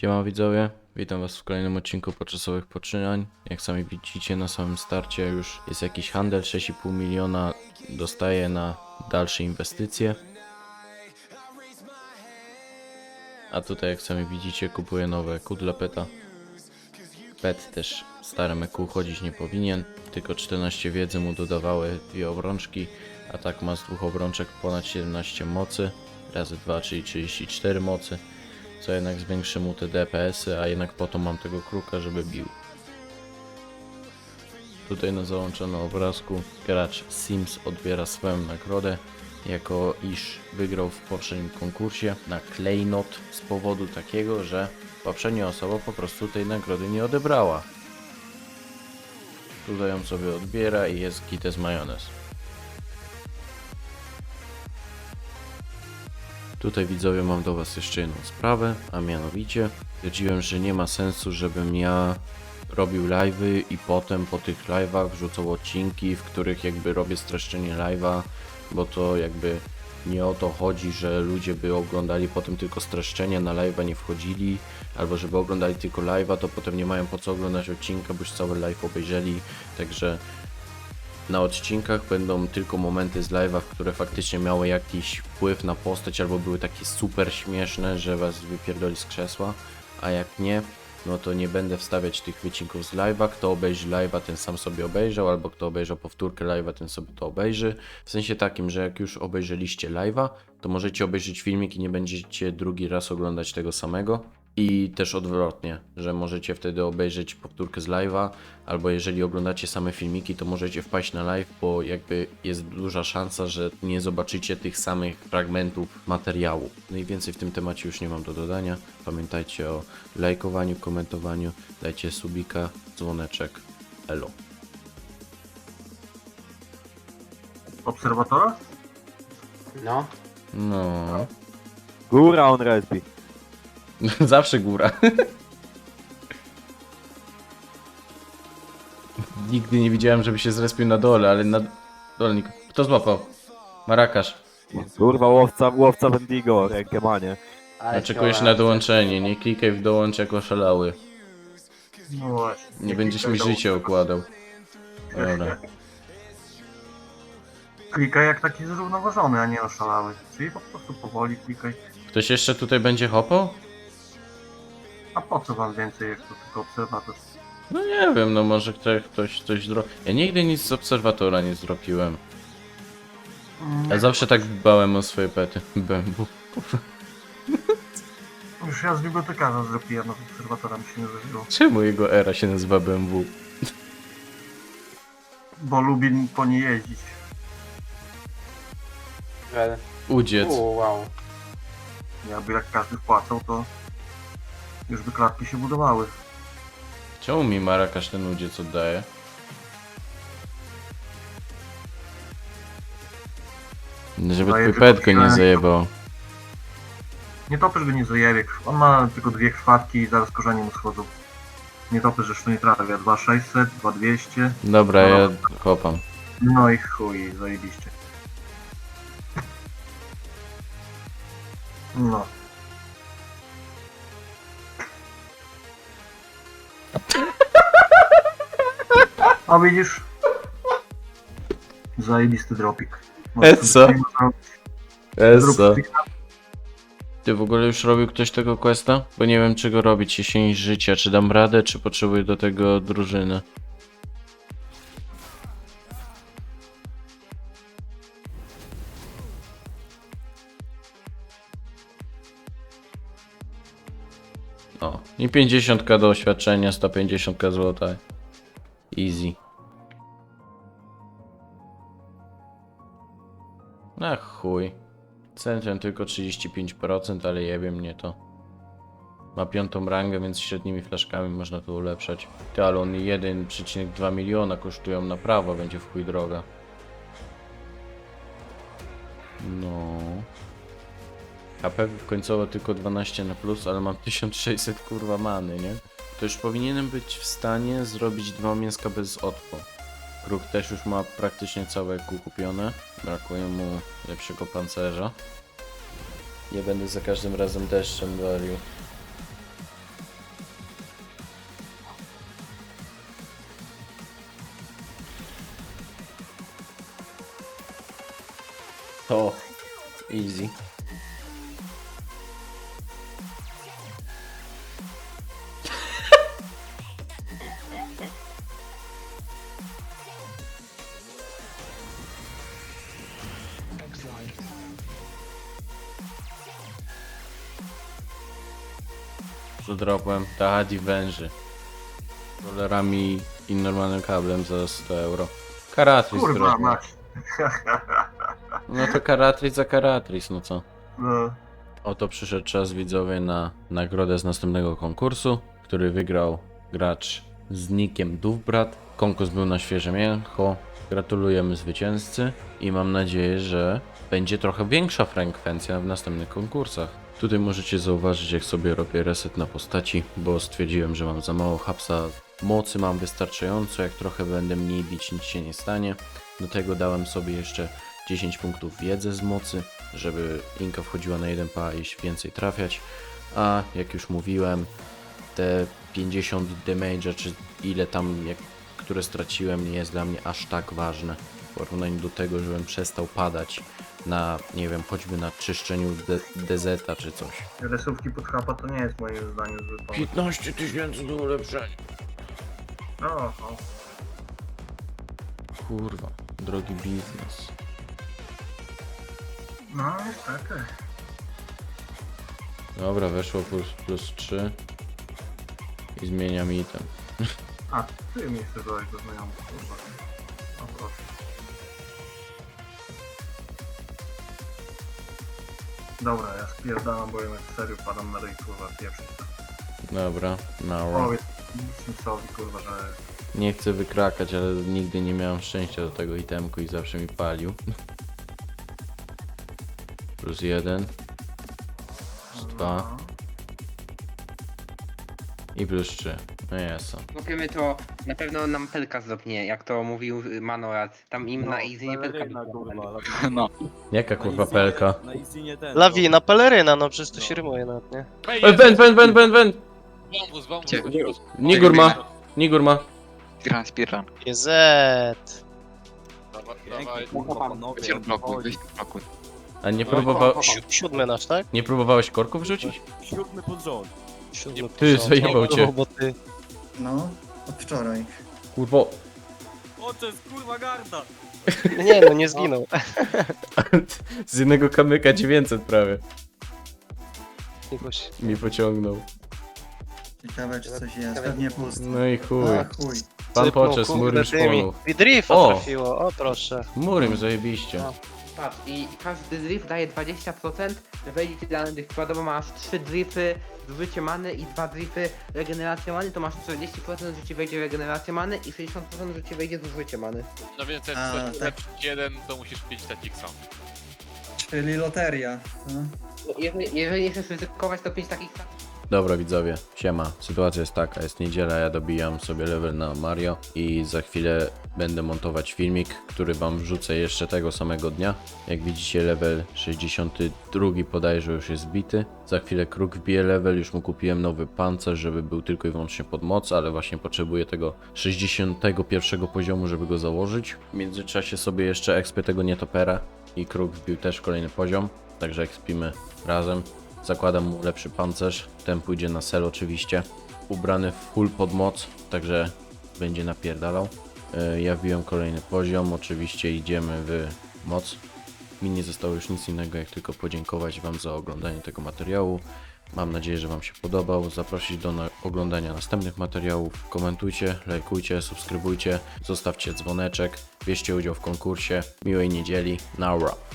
Siema widzowie, witam was w kolejnym odcinku Poczasowych Poczynań. Jak sami widzicie na samym starcie już jest jakiś handel, 6,5 miliona dostaję na dalsze inwestycje. A tutaj jak sami widzicie kupuję nowe kół dla peta. Pet też starym EQ chodzić nie powinien, tylko 14 wiedzy mu dodawały dwie obrączki, a tak ma z dwóch obrączek ponad 17 mocy, razy 2 czyli 34 mocy co jednak zwiększy mu te DPS-y, a jednak po to mam tego kruka, żeby bił. Tutaj na załączonym obrazku gracz Sims odbiera swoją nagrodę, jako iż wygrał w poprzednim konkursie na klejnot z powodu takiego, że poprzednia osoba po prostu tej nagrody nie odebrała. Tutaj ją sobie odbiera i jest gites majonez. Tutaj widzowie mam do Was jeszcze jedną sprawę, a mianowicie stwierdziłem, że nie ma sensu, żebym ja robił live'y i potem po tych live'ach wrzucał odcinki, w których jakby robię streszczenie live'a, bo to jakby nie o to chodzi, że ludzie by oglądali potem tylko streszczenia, na live'a nie wchodzili, albo żeby oglądali tylko live'a, to potem nie mają po co oglądać odcinka, bo już cały live obejrzeli, także na odcinkach będą tylko momenty z live'a, które faktycznie miały jakiś wpływ na postać albo były takie super śmieszne, że was wypierdoli z krzesła, a jak nie, no to nie będę wstawiać tych wycinków z live'a. Kto obejrzy live'a, ten sam sobie obejrzał, albo kto obejrzał powtórkę live'a, ten sobie to obejrzy. W sensie takim, że jak już obejrzeliście live'a, to możecie obejrzeć filmik i nie będziecie drugi raz oglądać tego samego. I też odwrotnie, że możecie wtedy obejrzeć powtórkę z live'a, albo jeżeli oglądacie same filmiki, to możecie wpaść na live, bo jakby jest duża szansa, że nie zobaczycie tych samych fragmentów materiału. No i więcej w tym temacie już nie mam do dodania. Pamiętajcie o lajkowaniu, komentowaniu, dajcie subika, dzwoneczek, elo. Obserwatora? No, No, Góra on respi. zawsze góra. Nigdy nie widziałem, żeby się zrespił na dole, ale na dole nie... Kto złapał? Marakasz. Kurwa, łowca, łowca Wendigo, rękę Oczekujesz cioła- na dołączenie, nie klikaj w dołącz jako szalały. No właśnie. Nie będziesz mi życie układał. Dobra. Klikaj jak taki zrównoważony, a nie oszalały. Czyli po prostu powoli klikaj. Ktoś jeszcze tutaj będzie hopał? A po co wam więcej, jak to tylko obserwator? No nie wiem, no może ktoś, ktoś coś dro... Ja nigdy nic z obserwatora nie zrobiłem. Mm, Ja zawsze tak dbałem o swoje pety. Bębu. Już ja z bibliotekarza zrobiłem, no z obserwatora mi się nie zdarzyło. Czemu jego era się nazywa BMW? Bo lubi po niej jeździć. Udziec. U, wow. Jakby jak każdy wpłacał, to już by klatki się budowały. Czemu mi Marakasz ten udziec oddaje? Żeby Daje twój pet go nie zajebał. Nie topysz go nie zajebie. On ma tylko dwie krwawki i zaraz korzenie mu schodzą. Nie topysz, że to nie trafia. 2600, 2200. Dobra, ja hopam. No i chuj, zajebiście. No. A widzisz? Zajebisty dropik. Zrobić- Eso. zrób- Ty w ogóle już robił ktoś tego questa? Bo nie wiem czego robić, jesień życia. Czy dam radę, czy potrzebuję do tego drużyny? O, i 50 do doświadczenia, 150 złota. Easy. Ach chuj. Centrum tylko 35%, ale jebie mnie to. Ma piątą rangę, więc średnimi flaszkami można to ulepszać. Ty, ale on 1,2 miliona kosztują na prawo, będzie w chuj droga. No. HP końcowo tylko 12 na plus, ale mam 1600 kurwa many, nie? To już powinienem być w stanie zrobić dwa mięska bez odpo. Kruk też już ma praktycznie całe kół kupione. Brakuje mu lepszego pancerza. Nie będę za każdym razem deszczem walił. To easy. Zadropłem Tahadi węży. Rollerami i normalnym kablem za 100 euro. Karatris Kurwa mać. No to Karatris za Karatris, no co? No. Oto przyszedł czas widzowie na nagrodę z następnego konkursu, który wygrał gracz z nickiem Duvbrat. Konkurs był na świeże mięcho. Gratulujemy zwycięzcy i mam nadzieję, że będzie trochę większa frekwencja w następnych konkursach. Tutaj możecie zauważyć, jak sobie robię reset na postaci, bo stwierdziłem, że mam za mało hapsa. Mocy mam wystarczająco, jak trochę będę mniej bić, nic się nie stanie. Do tego dałem sobie jeszcze 10 punktów wiedzy z mocy, żeby Inka wchodziła na 1 pa i więcej trafiać. A jak już mówiłem, te 50 damage'a, czy ile tam, jak, które straciłem, nie jest dla mnie aż tak ważne. W porównaniu do tego, żebym przestał padać na, nie wiem, choćby na czyszczeniu de dezeta czy coś. Resówki pod chapa to nie jest moim zdaniem zły pomysł. 15 tysięcy do ulepszenia. No, no. Kurwa, drogi biznes. no niestety. Dobra, weszło plus, plus 3 i zmieniam item. A, ty mi chcesz dodać do znajomych, kurwa. No proszę. Dobra, ja spierdalam, bo jednak serio padam na ryj, kurwa, pierwszy. Dobra, na Powiedz kurwa, że... Nie chcę wykrakać, ale nigdy nie miałem szczęścia do tego itemku i zawsze mi palił. Plus jeden. Plus dwa. No. I plus. No jest. Kupiemy to, na pewno nam pelka zdobnie, jak to mówił Manorat. Tam im na easy nie pelka peleryna, zdobnie. kurwa. No. Jaka Na kurwa easy- pelka? Na easy nie ten. Lawina, peleryna, no przecież to No. się rymuje nawet, nie? Ej, E, Wend, wend, wend, wend, wend! Wąwóz, wąwóz, Gdzie? wąwóz. Nigur ma, Nigur ma. Speedrun, speedrun. GZ. Dawaj, Pięknie, kurwa, panowie. Blokuj, chodzi. weź blokuj. A nie, No, próbowa... no, Si- Siódmy nasz, tak? nie próbowałeś korków wrzucić? Siódmy pod rząd. Siódmy Ty, zajebał cię. No, bo ty. No, od wczoraj. Kurwo. O, to jest kurwa garda. Nie no, nie zginął. Z jednego kamyka 900 prawie. Jakoś. Mi pociągnął. Ciekawe czy coś jest, pewnie pusty. No i chuj. A chuj. Pan Sypnął, poczes, kurde, tymi. szponu. I drifa O! trafiło, o proszę. Murym zajebiście. No. Patrz, i każdy drift daje 20%, że wejdzie ci danych przykładowo masz 3 drifty, zużycie many i 2 drifty regeneracja many, to masz 40% że ci wejdzie regeneracja many i 60% że ci wejdzie zużycie many. No więc jak A, chcesz tak. ulepszyć jeden, to musisz pić Tatixa. Czyli loteria. No. Jeżeli, jeżeli nie chcesz ryzykować, to 5 takich Dobra widzowie, siema. Sytuacja jest taka, jest niedziela, ja dobijam sobie level na Mario i za chwilę będę montować filmik, który wam wrzucę jeszcze tego samego dnia. Jak widzicie level 62 podajże już jest zbity. Za chwilę kruk wbije level, już mu kupiłem nowy pancerz, żeby był tylko i wyłącznie pod moc, ale właśnie potrzebuję tego 61 poziomu, żeby go założyć. W międzyczasie sobie jeszcze ekspię tego nietopera i kruk wbił też kolejny poziom, także ekspimy razem. Zakładam mu lepszy pancerz, ten pójdzie na sel oczywiście. Ubrany w full pod moc, także będzie napierdalał. E, Ja wbiłem kolejny poziom, oczywiście idziemy w moc. Mi nie zostało już nic innego jak tylko podziękować Wam za oglądanie tego materiału. Mam nadzieję, że Wam się podobał. Zaprosić do na- oglądania następnych materiałów. Komentujcie, lajkujcie, subskrybujcie, zostawcie dzwoneczek, bierzcie udział w konkursie. Miłej niedzieli. Naura.